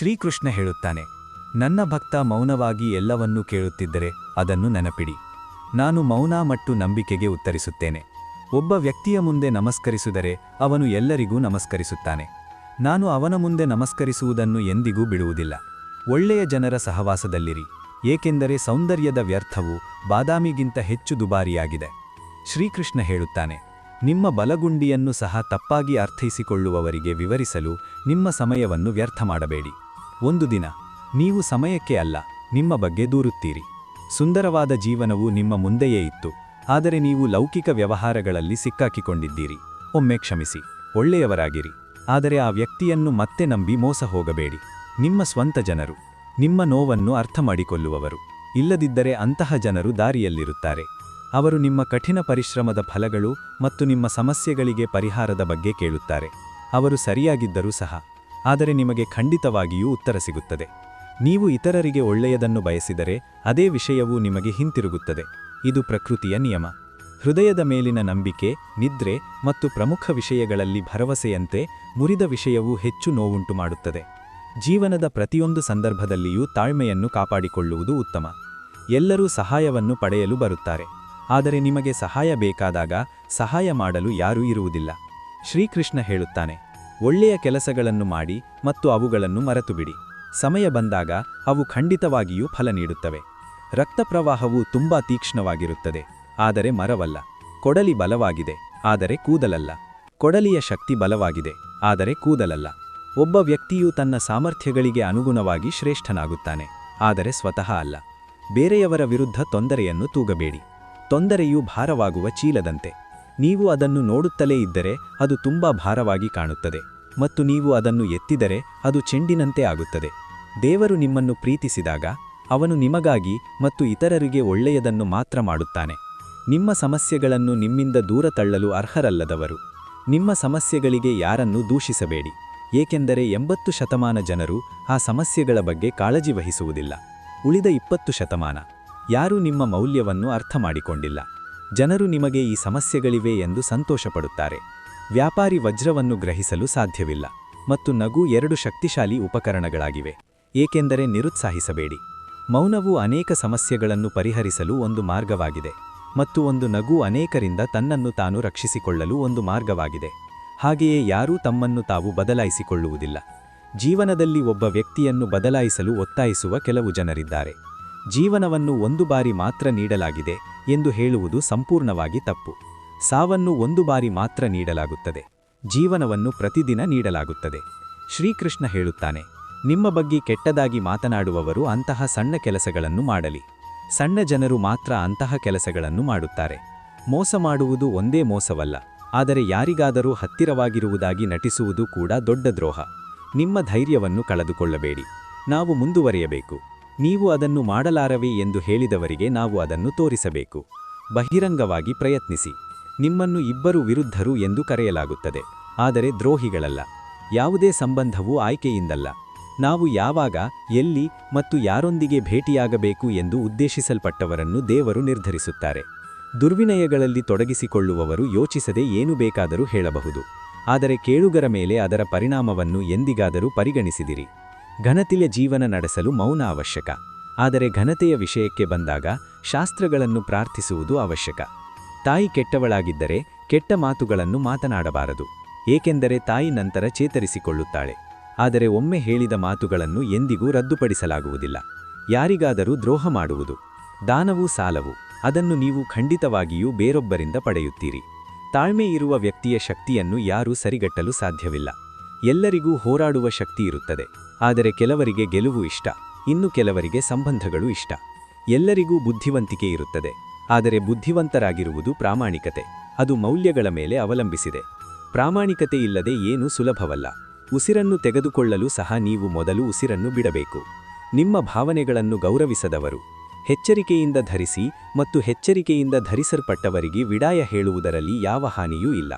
ಶ್ರೀಕೃಷ್ಣ ಹೇಳುತ್ತಾನೆ, ನನ್ನ ಭಕ್ತ ಮೌನವಾಗಿ ಎಲ್ಲವನ್ನೂ ಕೇಳುತ್ತಿದ್ದರೆ ಅದನ್ನು ನೆನಪಿಡಿ. ನಾನು ಮೌನ ಮತ್ತು ನಂಬಿಕೆಗೆ ಉತ್ತರಿಸುತ್ತೇನೆ. ಒಬ್ಬ ವ್ಯಕ್ತಿಯ ಮುಂದೆ ನಮಸ್ಕರಿಸಿದರೆ ಅವನು ಎಲ್ಲರಿಗೂ ನಮಸ್ಕರಿಸುತ್ತಾನೆ. ನಾನು ಅವನ ಮುಂದೆ ನಮಸ್ಕರಿಸುವುದನ್ನು ಎಂದಿಗೂ ಬಿಡುವುದಿಲ್ಲ. ಒಳ್ಳೆಯ ಜನರ ಸಹವಾಸದಲ್ಲಿರಿ, ಏಕೆಂದರೆ ಸೌಂದರ್ಯದ ವ್ಯರ್ಥವು ಬಾದಾಮಿಗಿಂತ ಹೆಚ್ಚು ದುಬಾರಿಯಾಗಿದೆ. ಶ್ರೀಕೃಷ್ಣ ಹೇಳುತ್ತಾನೆ, ನಿಮ್ಮ ಬಲಗುಂಡಿಯನ್ನು ಸಹ ತಪ್ಪಾಗಿ ಅರ್ಥೈಸಿಕೊಳ್ಳುವವರಿಗೆ ವಿವರಿಸಲು ನಿಮ್ಮ ಸಮಯವನ್ನು ವ್ಯರ್ಥ ಮಾಡಬೇಡಿ. ಒಂದು ದಿನ, ನೀವು ಸಮಯಕ್ಕೆ ಅಲ್ಲ, ನಿಮ್ಮ ಬಗ್ಗೆ ದೂರುತ್ತೀರಿ. ಸುಂದರವಾದ ಜೀವನವು ನಿಮ್ಮ ಮುಂದೆಯೇ ಇತ್ತು, ಆದರೆ ನೀವು ಲೌಕಿಕ ವ್ಯವಹಾರಗಳಲ್ಲಿ ಸಿಕ್ಕಾಕಿಕೊಂಡಿದ್ದೀರಿ. ಒಮ್ಮೆ ಕ್ಷಮಿಸಿ, ಒಳ್ಳೆಯವರಾಗಿರಿ, ಆದರೆ ಆ ವ್ಯಕ್ತಿಯನ್ನು ಮತ್ತೆ ನಂಬಿ ಮೋಸ ಹೋಗಬೇಡಿ. ನಿಮ್ಮ ಸ್ವಂತ ಜನರು, ನಿಮ್ಮ ನೋವನ್ನು ಅರ್ಥ ಮಾಡಿಕೊಳ್ಳುವವರು ಇಲ್ಲದಿದ್ದರೆ ಅಂತಹ ಜನರು ದಾರಿಯಲ್ಲಿರುತ್ತಾರೆ. ಅವರು ನಿಮ್ಮ ಕಠಿಣ ಪರಿಶ್ರಮದ ಫಲಗಳು ಮತ್ತು ನಿಮ್ಮ ಸಮಸ್ಯೆಗಳಿಗೆ ಪರಿಹಾರದ ಬಗ್ಗೆ ಕೇಳುತ್ತಾರೆ. ಅವರು ಸರಿಯಾಗಿದ್ದರೂ ಸಹ ಆದರೆ ನಿಮಗೆ ಖಂಡಿತವಾಗಿಯೂ ಉತ್ತರ ಸಿಗುತ್ತದೆ. ನೀವು ಇತರರಿಗೆ ಒಳ್ಳೆಯದನ್ನು ಬಯಸಿದರೆ ಅದೇ ವಿಷಯವು ನಿಮಗೆ ಹಿಂತಿರುಗುತ್ತದೆ. ಇದು ಪ್ರಕೃತಿಯ ನಿಯಮ. ಹೃದಯದ ಮೇಲಿನ ನಂಬಿಕೆ, ನಿದ್ರೆ ಮತ್ತು ಪ್ರಮುಖ ವಿಷಯಗಳಲ್ಲಿ ಭರವಸೆಯಂತೆ ಮುರಿದ ವಿಷಯವು ಹೆಚ್ಚು ನೋವುಂಟು ಮಾಡುತ್ತದೆ. ಜೀವನದ ಪ್ರತಿಯೊಂದು ಸಂದರ್ಭದಲ್ಲಿಯೂ ತಾಳ್ಮೆಯನ್ನು ಕಾಪಾಡಿಕೊಳ್ಳುವುದು ಉತ್ತಮ. ಎಲ್ಲರೂ ಸಹಾಯವನ್ನು ಪಡೆಯಲು ಬರುತ್ತಾರೆ. ಆದರೆ ನಿಮಗೆ ಸಹಾಯ ಬೇಕಾದಾಗ ಸಹಾಯ ಮಾಡಲು ಯಾರೂ ಇರುವುದಿಲ್ಲ. ಶ್ರೀಕೃಷ್ಣ ಹೇಳುತ್ತಾನೆ ಒಳ್ಳೆಯ ಕೆಲಸಗಳನ್ನು ಮಾಡಿ ಮತ್ತು ಅವುಗಳನ್ನು ಮರೆತುಬಿಡಿ. ಸಮಯ ಬಂದಾಗ ಅವು ಖಂಡಿತವಾಗಿಯೂ ಫಲ ನೀಡುತ್ತವೆ. ರಕ್ತಪ್ರವಾಹವು ತುಂಬಾ ತೀಕ್ಷ್ಣವಾಗಿರುತ್ತದೆ. ಆದರೆ ಮರವಲ್ಲ. ಕೊಡಲಿ ಬಲವಾಗಿದೆ. ಆದರೆ ಕೂದಲಲ್ಲ. ಕೊಡಲಿಯ ಶಕ್ತಿ ಬಲವಾಗಿದೆ. ಆದರೆ ಕೂದಲಲ್ಲ. ಒಬ್ಬ ವ್ಯಕ್ತಿಯು ತನ್ನ ಸಾಮರ್ಥ್ಯಗಳಿಗೆ ಅನುಗುಣವಾಗಿ ಶ್ರೇಷ್ಠನಾಗುತ್ತಾನೆ. ಆದರೆ ಸ್ವತಃ ಅಲ್ಲ. ಬೇರೆಯವರ ವಿರುದ್ಧ ತೊಂದರೆಯನ್ನು ತೂಗಬೇಡಿ. ತೊಂದರೆಯು ಭಾರವಾಗುವ ಚೀಲದಂತೆ. ನೀವು ಅದನ್ನು ನೋಡುತ್ತಲೇ ಇದ್ದರೆ ಅದು ತುಂಬಾ ಭಾರವಾಗಿ ಕಾಣುತ್ತದೆ ಮತ್ತು ನೀವು ಅದನ್ನು ಎತ್ತಿದರೆ ಅದು ಚೆಂಡಿನಂತೆ ಆಗುತ್ತದೆ. ದೇವರು ನಿಮ್ಮನ್ನು ಪ್ರೀತಿಸಿದಾಗ ಅವನು ನಿಮಗಾಗಿ ಮತ್ತು ಇತರರಿಗೆ ಒಳ್ಳೆಯದನ್ನು ಮಾತ್ರ ಮಾಡುತ್ತಾನೆ. ನಿಮ್ಮ ಸಮಸ್ಯೆಗಳನ್ನು ನಿಮ್ಮಿಂದ ದೂರ ತಳ್ಳಲು ಅರ್ಹರಲ್ಲದವರು. ನಿಮ್ಮ ಸಮಸ್ಯೆಗಳಿಗೆ ಯಾರನ್ನೂ ದೂಷಿಸಬೇಡಿ, ಏಕೆಂದರೆ ಎಂಬತ್ತು ಶತಮಾನ ಜನರು ಆ ಸಮಸ್ಯೆಗಳ ಬಗ್ಗೆ ಕಾಳಜಿ ವಹಿಸುವುದಿಲ್ಲ. ಉಳಿದ ಇಪ್ಪತ್ತು ಶತಮಾನ ಯಾರೂ ನಿಮ್ಮ ಮೌಲ್ಯವನ್ನು ಅರ್ಥ ಮಾಡಿಕೊಂಡಿಲ್ಲ ಜನರು ನಿಮಗೆ ಈ ಸಮಸ್ಯೆಗಳಿವೆ ಎಂದು ಸಂತೋಷಪಡುತ್ತಾರೆ. ವ್ಯಾಪಾರಿ ವಜ್ರವನ್ನು ಗ್ರಹಿಸಲು ಸಾಧ್ಯವಿಲ್ಲ ಮತ್ತು ನಗು ಎರಡು ಶಕ್ತಿಶಾಲಿ ಉಪಕರಣಗಳಾಗಿವೆ. ಏಕೆಂದರೆ ನಿರುತ್ಸಾಹಿಸಬೇಡಿ. ಮೌನವು ಅನೇಕ ಸಮಸ್ಯೆಗಳನ್ನು ಪರಿಹರಿಸಲು ಒಂದು ಮಾರ್ಗವಾಗಿದೆ ಮತ್ತು ಒಂದು ನಗು ಅನೇಕರಿಂದ ತನ್ನನ್ನು ತಾನು ರಕ್ಷಿಸಿಕೊಳ್ಳಲು ಒಂದು ಮಾರ್ಗವಾಗಿದೆ. ಹಾಗೆಯೇ ಯಾರೂ ತಮ್ಮನ್ನು ತಾವು ಬದಲಾಯಿಸಿಕೊಳ್ಳುವುದಿಲ್ಲ. ಜೀವನದಲ್ಲಿ ಒಬ್ಬ ವ್ಯಕ್ತಿಯನ್ನು ಬದಲಾಯಿಸಲು ಒತ್ತಾಯಿಸುವ ಕೆಲವು ಜನರಿದ್ದಾರೆ. ಜೀವನವನ್ನು ಒಂದು ಬಾರಿ ಮಾತ್ರ ನೀಡಲಾಗಿದೆ ಎಂದು ಹೇಳುವುದು ಸಂಪೂರ್ಣವಾಗಿ ತಪ್ಪು. ಸಾವನ್ನು ಒಂದು ಬಾರಿ ಮಾತ್ರ ನೀಡಲಾಗುತ್ತದೆ. ಜೀವನವನ್ನು ಪ್ರತಿದಿನ ನೀಡಲಾಗುತ್ತದೆ. ಶ್ರೀಕೃಷ್ಣ ಹೇಳುತ್ತಾನೆ, ನಿಮ್ಮ ಬಗ್ಗೆ ಕೆಟ್ಟದಾಗಿ ಮಾತನಾಡುವವರು ಅಂತಹ ಸಣ್ಣ ಕೆಲಸಗಳನ್ನು ಮಾಡಲಿ. ಸಣ್ಣ ಜನರು ಮಾತ್ರ ಅಂತಹ ಕೆಲಸಗಳನ್ನು ಮಾಡುತ್ತಾರೆ. ಮೋಸ ಮಾಡುವುದು ಒಂದೇ ಮೋಸವಲ್ಲ, ಆದರೆ ಯಾರಿಗಾದರೂ ಹತ್ತಿರವಾಗಿರುವುದಾಗಿ ನಟಿಸುವುದು ಕೂಡ ದೊಡ್ಡ ದ್ರೋಹ. ನಿಮ್ಮ ಧೈರ್ಯವನ್ನು ಕಳೆದುಕೊಳ್ಳಬೇಡಿ. ನಾವು ಮುಂದುವರಿಯಬೇಕು. ನೀವು ಅದನ್ನು ಮಾಡಲಾರವೆ ಎಂದು ಹೇಳಿದವರಿಗೆ ನಾವು ಅದನ್ನು ತೋರಿಸಬೇಕು. ಬಹಿರಂಗವಾಗಿ ಪ್ರಯತ್ನಿಸಿ. ನಿಮ್ಮನ್ನು ಇಬ್ಬರು ವಿರುದ್ಧರು ಎಂದು ಕರೆಯಲಾಗುತ್ತದೆ. ಆದರೆ ದ್ರೋಹಿಗಳಲ್ಲ. ಯಾವುದೇ ಸಂಬಂಧವೂ ಆಯ್ಕೆಯಿಂದಲ್ಲ. ನಾವು ಯಾವಾಗ, ಎಲ್ಲಿ ಮತ್ತು ಯಾರೊಂದಿಗೆ ಭೇಟಿಯಾಗಬೇಕು ಎಂದು ಉದ್ದೇಶಿಸಲ್ಪಟ್ಟವರನ್ನು ದೇವರು ನಿರ್ಧರಿಸುತ್ತಾರೆ. ದುರ್ವಿನಯಗಳಲ್ಲಿ ತೊಡಗಿಸಿಕೊಳ್ಳುವವರು ಯೋಚಿಸದೆ ಏನು ಬೇಕಾದರೂ ಹೇಳಬಹುದು. ಆದರೆ ಕೇಳುಗರ ಮೇಲೆ ಅದರ ಪರಿಣಾಮವನ್ನು ಎಂದಿಗಾದರೂ ಪರಿಗಣಿಸಿದಿರಿ. ಘನತೆಯ ಜೀವನ ನಡೆಸಲು ಮೌನ ಅವಶ್ಯಕ. ಆದರೆ ಘನತೆಯ ವಿಷಯಕ್ಕೆ ಬಂದಾಗ ಶಾಸ್ತ್ರಗಳನ್ನು ಪ್ರಾರ್ಥಿಸುವುದು ಅವಶ್ಯಕ. ತಾಯಿ ಕೆಟ್ಟವಳಾಗಿದ್ದರೆ ಕೆಟ್ಟ ಮಾತುಗಳನ್ನು ಮಾತನಾಡಬಾರದು. ಏಕೆಂದರೆ ತಾಯಿ ನಂತರ ಚೇತರಿಸಿಕೊಳ್ಳುತ್ತಾಳೆ. ಆದರೆ ಒಮ್ಮೆ ಹೇಳಿದ ಮಾತುಗಳನ್ನು ಎಂದಿಗೂ ರದ್ದುಪಡಿಸಲಾಗುವುದಿಲ್ಲ. ಯಾರಿಗಾದರೂ ದ್ರೋಹ ಮಾಡುವುದು. ದಾನವೂ ಸಾಲವು. ಅದನ್ನು ನೀವು ಖಂಡಿತವಾಗಿಯೂ ಬೇರೊಬ್ಬರಿಂದ ಪಡೆಯುತ್ತೀರಿ. ತಾಳ್ಮೆ ಇರುವ ವ್ಯಕ್ತಿಯ ಶಕ್ತಿಯನ್ನು ಯಾರೂ ಸರಿಗಟ್ಟಲು ಸಾಧ್ಯವಿಲ್ಲ. ಎಲ್ಲರಿಗೂ ಹೋರಾಡುವ ಶಕ್ತಿ ಇರುತ್ತದೆ. ಆದರೆ ಕೆಲವರಿಗೆ ಗೆಲುವು ಇಷ್ಟ. ಇನ್ನು ಕೆಲವರಿಗೆ ಸಂಬಂಧಗಳು ಇಷ್ಟ. ಎಲ್ಲರಿಗೂ ಬುದ್ಧಿವಂತಿಕೆ ಇರುತ್ತದೆ. ಆದರೆ ಬುದ್ಧಿವಂತರಾಗಿರುವುದು ಪ್ರಾಮಾಣಿಕತೆ. ಅದು ಮೌಲ್ಯಗಳ ಮೇಲೆ ಅವಲಂಬಿಸಿದೆ. ಪ್ರಾಮಾಣಿಕತೆ ಇಲ್ಲದೆ ಏನೂ ಸುಲಭವಲ್ಲ. ಉಸಿರನ್ನು ತೆಗೆದುಕೊಳ್ಳಲು ಸಹ ನೀವು ಮೊದಲು ಉಸಿರನ್ನು ಬಿಡಬೇಕು. ನಿಮ್ಮ ಭಾವನೆಗಳನ್ನು ಗೌರವಿಸದವರು. ಎಚ್ಚರಿಕೆಯಿಂದ ಧರಿಸಿ ಮತ್ತು ಎಚ್ಚರಿಕೆಯಿಂದ ಧರಿಸಲ್ಪಟ್ಟವರಿಗೆ ವಿಡಾಯ ಹೇಳುವುದರಲ್ಲಿ ಯಾವ ಹಾನಿಯೂ ಇಲ್ಲ.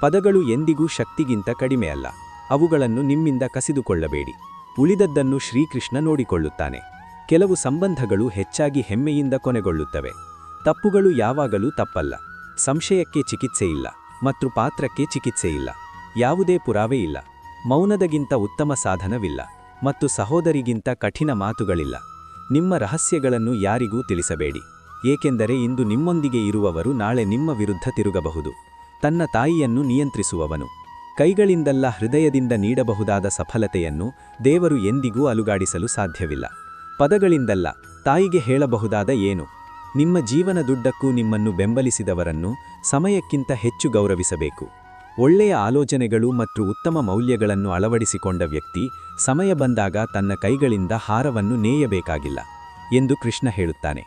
ಪದಗಳು ಎಂದಿಗೂ ಶಕ್ತಿಗಿಂತ ಕಡಿಮೆಯಲ್ಲ. ಅವುಗಳನ್ನು ನಿಮ್ಮಿಂದ ಕಸಿದುಕೊಳ್ಳಬೇಡಿ. ಉಳಿದದ್ದನ್ನು ಶ್ರೀಕೃಷ್ಣ ನೋಡಿಕೊಳ್ಳುತ್ತಾನೆ. ಕೆಲವು ಸಂಬಂಧಗಳು ಹೆಚ್ಚಾಗಿ ಹೆಮ್ಮೆಯಿಂದ ಕೊನೆಗೊಳ್ಳುತ್ತವೆ. ತಪ್ಪುಗಳು ಯಾವಾಗಲೂ ತಪ್ಪಲ್ಲ. ಸಂಶಯಕ್ಕೆ ಚಿಕಿತ್ಸೆ ಇಲ್ಲ. ಮತ್ತು ಪಾತ್ರಕ್ಕೆ ಚಿಕಿತ್ಸೆ ಇಲ್ಲ. ಯಾವುದೇ ಪುರಾವೆ ಇಲ್ಲ. ಮೌನದಗಿಂತ ಉತ್ತಮ ಸಾಧನವಿಲ್ಲ. ಮತ್ತು ಸಹೋದರಿಗಿಂತ ಕಠಿಣ ಮಾತುಗಳಿಲ್ಲ. ನಿಮ್ಮ ರಹಸ್ಯಗಳನ್ನು ಯಾರಿಗೂ ತಿಳಿಸಬೇಡಿ. ಏಕೆಂದರೆ ಇಂದು ನಿಮ್ಮೊಂದಿಗೆ ಇರುವವರು ನಾಳೆ ನಿಮ್ಮ ವಿರುದ್ಧ ತಿರುಗಬಹುದು. ತನ್ನ ತಾಯಿಯನ್ನು ನಿಯಂತ್ರಿಸುವವನು. ಕೈಗಳಿಂದಲ್ಲ ಹೃದಯದಿಂದ ನೀಡಬಹುದಾದ ಸಫಲತೆಯನ್ನು ದೇವರು ಎಂದಿಗೂ ಅಲುಗಾಡಿಸಲು ಸಾಧ್ಯವಿಲ್ಲ. ಪದಗಳಿಂದಲ್ಲ ತಾಯಿಗೆ ಹೇಳಬಹುದಾದ ಏನು? ನಿಮ್ಮ ಜೀವನದುಡ್ಡಕ್ಕೂ ನಿಮ್ಮನ್ನು ಬೆಂಬಲಿಸಿದವರನ್ನು ಸಮಯಕ್ಕಿಂತ ಹೆಚ್ಚು ಗೌರವಿಸಬೇಕು. ಒಳ್ಳೆಯ ಆಲೋಚನೆಗಳು ಮತ್ತು ಉತ್ತಮ ಮೌಲ್ಯಗಳನ್ನು ಅಳವಡಿಸಿಕೊಂಡ ವ್ಯಕ್ತಿ ಸಮಯ ಬಂದಾಗ ತನ್ನ ಕೈಗಳಿಂದ ಹಾರವನ್ನು ನೇಯಬೇಕಾಗಿಲ್ಲ ಎಂದು ಕೃಷ್ಣ ಹೇಳುತ್ತಾನೆ.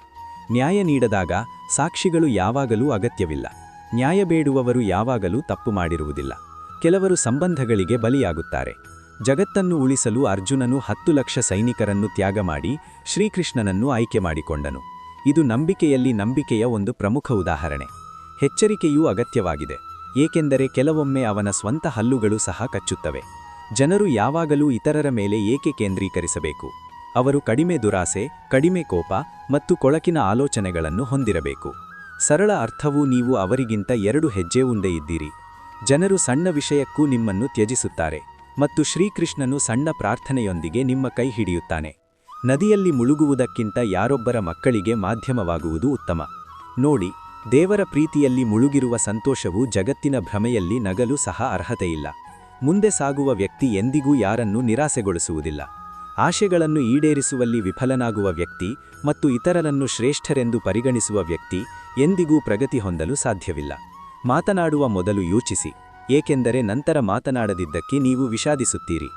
ನ್ಯಾಯ ನೀಡದಾಗ ಸಾಕ್ಷಿಗಳು ಯಾವಾಗಲೂ ಅಗತ್ಯವಿಲ್ಲ. ನ್ಯಾಯ ಬೇಡುವವರು ಯಾವಾಗಲೂ ತಪ್ಪು ಮಾಡಿರುವುದಿಲ್ಲ. ಕೆಲವರು ಸಂಬಂಧಗಳಿಗೆ ಬಲಿಯಾಗುತ್ತಾರೆ. ಜಗತ್ತನ್ನು ಉಳಿಸಲು ಅರ್ಜುನನು ಹತ್ತು ಲಕ್ಷ ಸೈನಿಕರನ್ನು ತ್ಯಾಗ ಮಾಡಿ ಶ್ರೀಕೃಷ್ಣನನ್ನು ಆಯ್ಕೆ ಮಾಡಿಕೊಂಡನು. ಇದು ನಂಬಿಕೆಯಲ್ಲಿ ನಂಬಿಕೆಯ ಒಂದು ಪ್ರಮುಖ ಉದಾಹರಣೆ. ಎಚ್ಚರಿಕೆಯೂ ಅಗತ್ಯವಾಗಿದೆ. ಏಕೆಂದರೆ ಕೆಲವೊಮ್ಮೆ ಅವನ ಸ್ವಂತ ಹಲ್ಲುಗಳು ಸಹ ಕಚ್ಚುತ್ತವೆ. ಜನರು ಯಾವಾಗಲೂ ಇತರರ ಮೇಲೆ ಏಕೆ ಕೇಂದ್ರೀಕರಿಸಬೇಕು? ಅವರು ಕಡಿಮೆ ದುರಾಸೆ, ಕಡಿಮೆ ಕೋಪ ಮತ್ತು ಕೊಳಕಿನ ಆಲೋಚನೆಗಳನ್ನು ಹೊಂದಿರಬೇಕು. ಸರಳ ಅರ್ಥವು ನೀವು ಅವರಿಗಿಂತ ಎರಡು ಹೆಜ್ಜೆ ಮುಂದೆ ಇದ್ದೀರಿ. ಜನರು ಸಣ್ಣ ವಿಷಯಕ್ಕೂ ನಿಮ್ಮನ್ನು ತ್ಯಜಿಸುತ್ತಾರೆ ಮತ್ತು ಶ್ರೀಕೃಷ್ಣನು ಸಣ್ಣ ಪ್ರಾರ್ಥನೆಯೊಂದಿಗೆ ನಿಮ್ಮ ಕೈ ಹಿಡಿಯುತ್ತಾನೆ. ನದಿಯಲ್ಲಿ ಮುಳುಗುವುದಕ್ಕಿಂತ ಯಾರೊಬ್ಬರ ಮಕ್ಕಳಿಗೆ ಮಾಧ್ಯಮವಾಗುವುದು ಉತ್ತಮ. ನೋಡಿ, ದೇವರ ಪ್ರೀತಿಯಲ್ಲಿ ಮುಳುಗಿರುವ ಸಂತೋಷವು ಜಗತ್ತಿನ ಭ್ರಮೆಯಲ್ಲಿ ನಗಲು ಸಹ ಅರ್ಹತೆಯಿಲ್ಲ. ಮುಂದೆ ಸಾಗುವ ವ್ಯಕ್ತಿ ಎಂದಿಗೂ ಯಾರನ್ನೂ ನಿರಾಸೆಗೊಳಿಸುವುದಿಲ್ಲ. ಆಶೆಗಳನ್ನು ಈಡೇರಿಸುವಲ್ಲಿ ವಿಫಲನಾಗುವ ವ್ಯಕ್ತಿ ಮತ್ತು ಇತರರನ್ನು ಶ್ರೇಷ್ಠರೆಂದು ಪರಿಗಣಿಸುವ ವ್ಯಕ್ತಿ ಎಂದಿಗೂ ಪ್ರಗತಿ ಹೊಂದಲು ಸಾಧ್ಯವಿಲ್ಲ. ಮಾತನಾಡುವ ಮೊದಲು ಯೋಚಿಸಿ, ಏಕೆಂದರೆ ನಂತರ ಮಾತನಾಡದಿದ್ದಕ್ಕೆ ನೀವು ವಿಷಾದಿಸುತ್ತೀರಿ.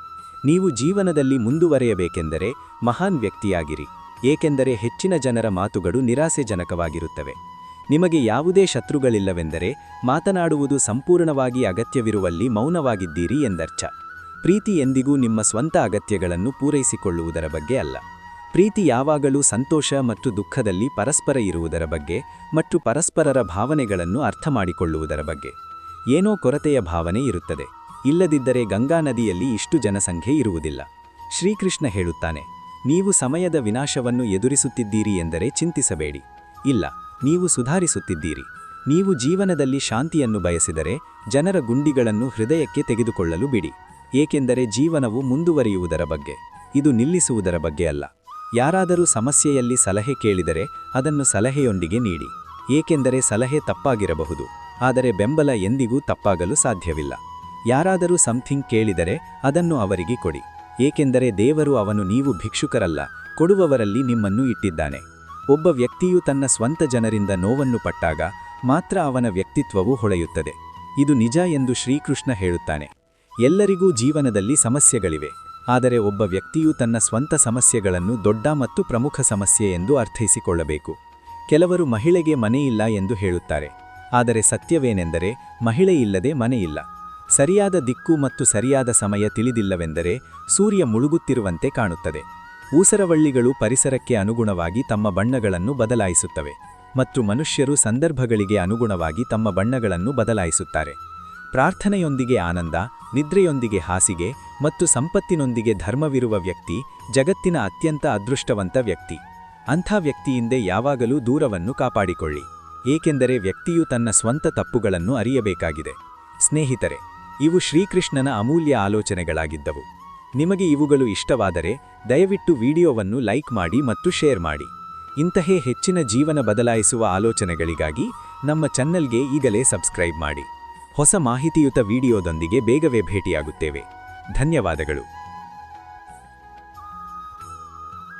ನೀವು ಜೀವನದಲ್ಲಿ ಮುಂದುವರೆಯಬೇಕೆಂದರೆ ಮಹಾನ್ ವ್ಯಕ್ತಿಯಾಗಿರಿ, ಏಕೆಂದರೆ ಹೆಚ್ಚಿನ ಜನರ ಮಾತುಗಳು ನಿರಾಸೆಜನಕವಾಗಿರುತ್ತವೆ. ನಿಮಗೆ ಯಾವುದೇ ಶತ್ರುಗಳಿಲ್ಲವೆಂದರೆ ಮಾತನಾಡುವುದು ಸಂಪೂರ್ಣವಾಗಿ ಅಗತ್ಯವಿರುವಲ್ಲಿ ಮೌನವಾಗಿದ್ದೀರಿ ಎಂದರ್ಥ. ಪ್ರೀತಿ ಎಂದಿಗೂ ನಿಮ್ಮ ಸ್ವಂತ ಅಗತ್ಯಗಳನ್ನು ಪೂರೈಸಿಕೊಳ್ಳುವುದರ ಬಗ್ಗೆ ಅಲ್ಲ. ಪ್ರೀತಿ ಯಾವಾಗಲೂ ಸಂತೋಷ ಮತ್ತು ದುಃಖದಲ್ಲಿ ಪರಸ್ಪರ ಇರುವುದರ ಬಗ್ಗೆ ಮತ್ತು ಪರಸ್ಪರರ ಭಾವನೆಗಳನ್ನು ಅರ್ಥಮಾಡಿಕೊಳ್ಳುವುದರ ಬಗ್ಗೆ. ಏನೋ ಕೊರತೆಯ ಭಾವನೆ ಇರುತ್ತದೆ. ಇಲ್ಲದಿದ್ದರೆ ಗಂಗಾ ನದಿಯಲ್ಲಿ ಇಷ್ಟು ಜನಸಂಖ್ಯೆ ಇರುವುದಿಲ್ಲ. ಶ್ರೀಕೃಷ್ಣ ಹೇಳುತ್ತಾನೆ, ನೀವು ಸಮಯದ ವಿನಾಶವನ್ನು ಎದುರಿಸುತ್ತಿದ್ದೀರಿ ಎಂದರೆ ಚಿಂತಿಸಬೇಡಿ. ಇಲ್ಲ, ನೀವು ಸುಧಾರಿಸುತ್ತಿದ್ದೀರಿ. ನೀವು ಜೀವನದಲ್ಲಿ ಶಾಂತಿಯನ್ನು ಬಯಸಿದರೆ ಜನರ ಗುಂಡಿಗಳನ್ನು ಹೃದಯಕ್ಕೆ ತೆಗೆದುಕೊಳ್ಳಲು ಬಿಡಿ. ಏಕೆಂದರೆ ಜೀವನವು ಮುಂದುವರಿಯುವುದರ ಬಗ್ಗೆ. ಇದು ನಿಲ್ಲಿಸುವುದರ ಬಗ್ಗೆ ಅಲ್ಲ. ಯಾರಾದರೂ ಸಮಸ್ಯೆಯಲ್ಲಿ ಸಲಹೆ ಕೇಳಿದರೆ ಅದನ್ನು ಸಲಹೆಯೊಂದಿಗೆ ನೀಡಿ. ಏಕೆಂದರೆ ಸಲಹೆ ತಪ್ಪಾಗಿರಬಹುದು. ಆದರೆ ಬೆಂಬಲ ಎಂದಿಗೂ ತಪ್ಪಾಗಲು ಸಾಧ್ಯವಿಲ್ಲ. ಯಾರಾದರೂ ಸಂಥಿಂಗ್ ಕೇಳಿದರೆ ಅದನ್ನು ಅವರಿಗೆ ಕೊಡಿ. ಏಕೆಂದರೆ ದೇವರು ಅವನು ನೀವು ಭಿಕ್ಷುಕರಲ್ಲ, ಕೊಡುವವರಲ್ಲಿ ನಿಮ್ಮನ್ನು ಇಟ್ಟಿದ್ದಾನೆ. ಒಬ್ಬ ವ್ಯಕ್ತಿಯು ತನ್ನ ಸ್ವಂತ ಜನರಿಂದ ನೋವನ್ನು ಪಟ್ಟಾಗ ಮಾತ್ರ ಅವನ ವ್ಯಕ್ತಿತ್ವವು ಹೊಳೆಯುತ್ತದೆ. ಇದು ನಿಜ ಎಂದು ಶ್ರೀಕೃಷ್ಣ ಹೇಳುತ್ತಾನೆ. ಎಲ್ಲರಿಗೂ ಜೀವನದಲ್ಲಿ ಸಮಸ್ಯೆಗಳಿವೆ. ಆದರೆ ಒಬ್ಬ ವ್ಯಕ್ತಿಯು ತನ್ನ ಸ್ವಂತ ಸಮಸ್ಯೆಗಳನ್ನು ದೊಡ್ಡ ಮತ್ತು ಪ್ರಮುಖ ಸಮಸ್ಯೆ ಎಂದು ಅರ್ಥೈಸಿಕೊಳ್ಳಬೇಕು. ಕೆಲವರು ಮಹಿಳೆಗೆ ಮನೆಯಿಲ್ಲ ಎಂದು ಹೇಳುತ್ತಾರೆ. ಆದರೆ ಸತ್ಯವೇನೆಂದರೆ ಮಹಿಳೆಯಿಲ್ಲದೆ ಮನೆಯಿಲ್ಲ ಸರಿಯಾದ ದಿಕ್ಕು ಮತ್ತು ಸರಿಯಾದ ಸಮಯ ತಿಳಿದಿಲ್ಲವೆಂದರೆ ಸೂರ್ಯ ಮುಳುಗುತ್ತಿರುವಂತೆ ಕಾಣುತ್ತದೆ. ಊಸರವಳ್ಳಿಗಳು ಪರಿಸರಕ್ಕೆ ಅನುಗುಣವಾಗಿ ತಮ್ಮ ಬಣ್ಣಗಳನ್ನು ಬದಲಾಯಿಸುತ್ತವೆ. ಮತ್ತು ಮನುಷ್ಯರು ಸಂದರ್ಭಗಳಿಗೆ ಅನುಗುಣವಾಗಿ ತಮ್ಮ ಬಣ್ಣಗಳನ್ನು ಬದಲಾಯಿಸುತ್ತಾರೆ. ಪ್ರಾರ್ಥನೆಯೊಂದಿಗೆ ಆನಂದ, ನಿದ್ರೆಯೊಂದಿಗೆ ಹಾಸಿಗೆ ಮತ್ತು ಸಂಪತ್ತಿನೊಂದಿಗೆ ಧರ್ಮವಿರುವ ವ್ಯಕ್ತಿ ಜಗತ್ತಿನ ಅತ್ಯಂತ ಅದೃಷ್ಟವಂತ ವ್ಯಕ್ತಿ. ಅಂಥ ವ್ಯಕ್ತಿಯಿಂದ ಯಾವಾಗಲೂ ದೂರವನ್ನು ಕಾಪಾಡಿಕೊಳ್ಳಿ. ಏಕೆಂದರೆ ವ್ಯಕ್ತಿಯು ತನ್ನ ಸ್ವಂತ ತಪ್ಪುಗಳನ್ನು ಅರಿಯಬೇಕಾಗಿದೆ. ಸ್ನೇಹಿತರೆ, ಇವು ಶ್ರೀಕೃಷ್ಣನ ಅಮೂಲ್ಯ ಆಲೋಚನೆಗಳಾಗಿದ್ದವು. ನಿಮಗೆ ಇವುಗಳು ಇಷ್ಟವಾದರೆ ದಯವಿಟ್ಟು ವಿಡಿಯೋವನ್ನು ಲೈಕ್ ಮಾಡಿ ಮತ್ತು ಶೇರ್ ಮಾಡಿ. ಇಂತಹೇ ಹೆಚ್ಚಿನ ಜೀವನ ಬದಲಾಯಿಸುವ ಆಲೋಚನೆಗಳಿಗಾಗಿ ನಮ್ಮ ಚಾನ್ನಲ್ಗೆ ಈಗಲೇ ಸಬ್ಸ್ಕ್ರೈಬ್ ಮಾಡಿ. ಹೊಸ ಮಾಹಿತಿಯುತ ವಿಡಿಯೋದೊಂದಿಗೆ ಬೇಗವೇ ಭೇಟಿಯಾಗುತ್ತೇವೆ. ಧನ್ಯವಾದಗಳು.